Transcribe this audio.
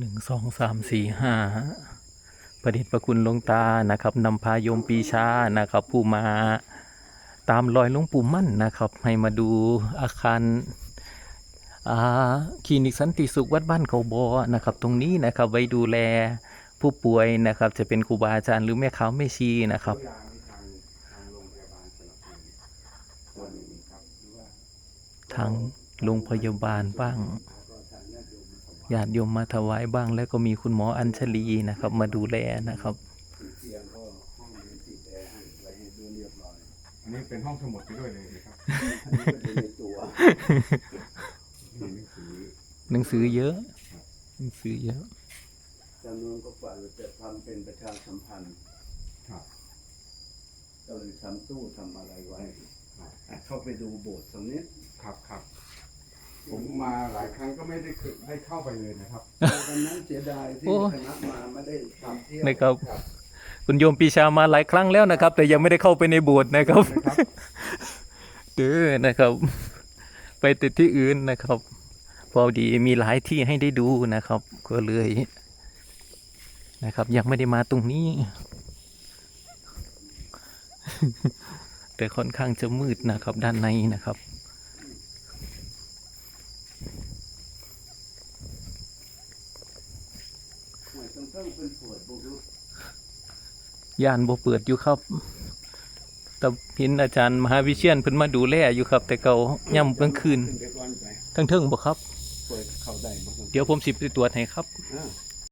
หนึ่งสองสามสี่ห้าประดิษฐ์ประคุณหลวงตานะครับนำพายมปีชานะครับ ผู้มาตามรอยหลวงปู่มั่นนะครับ ให้มาดูอาคารอาคลินิกสันติสุขวัดบ้านเขาบอนะครับ ตรงนี้นะครับไว้ดูแลผู้ป่วยนะครับ จะเป็นครูบาอาจารย์หรือแม่ขาแม่ชีนะครับทางโรงพยาบาลบสนุนส่วนหนึ่งครับหรือว่าทาง ญาติโยมมาถวายบ้าง แล้วก็มีคุณหมออัญชลีนะครับ มาดูแลนะครับเตียงก็ห้องนี้ติดแอร์ให้ไว้ให้ดูเรียบร้อยอันนี้เป็นห้องสมุดไปด้วยเลยนะครับอันนี้ก็เป็นในตัวมีหนังสือหนังสือเยอะ หนังสือเยอะจำนวนก็ฝันจะทำเป็นประชาสัมพันธ์ครับก็เลยทำตู้ทำอะไรไว้อะเข้าไปดูโบสถ์ตรงนี้ครับครับผ มมาหลายครั้งก็ไม่ได้เคยได้เข้าไปเลยนะครับวันนั้นเสียดายที่โอ้คณะมาไม่ได้ทำเที่ยวนะครับ คุณโยมปีชามาหลายครั้งแล้วนะครับ แต่ยังไม่ได้เข้าไปในโบสถ์นะครับนะครับเด้อนะครับ ไปแต่ที่อื่นนะครับ พอดีมีหลายที่ให้ได้ดูนะครับ ก็เลยนะครับ ยังไม่ได้มาตรงนี้ แต่ค่อนข้างจะมืดนะครับด้านในนะครับ วยต้องต้องเป็นปวดบุกรุกย่านบ่เปิดอยู่ครับแต่พินอาจารย์มหาวิเชียนเพิ่นมาดูแลอยู่ครับ แต่เก่าย่ำกลางคืนขึ้นไปก่อนไปทั้งเทิงบ่ครับ เปิดเข้าได้บ้างเดี๋ยวผมสิไปตรวจให้ครับอ่า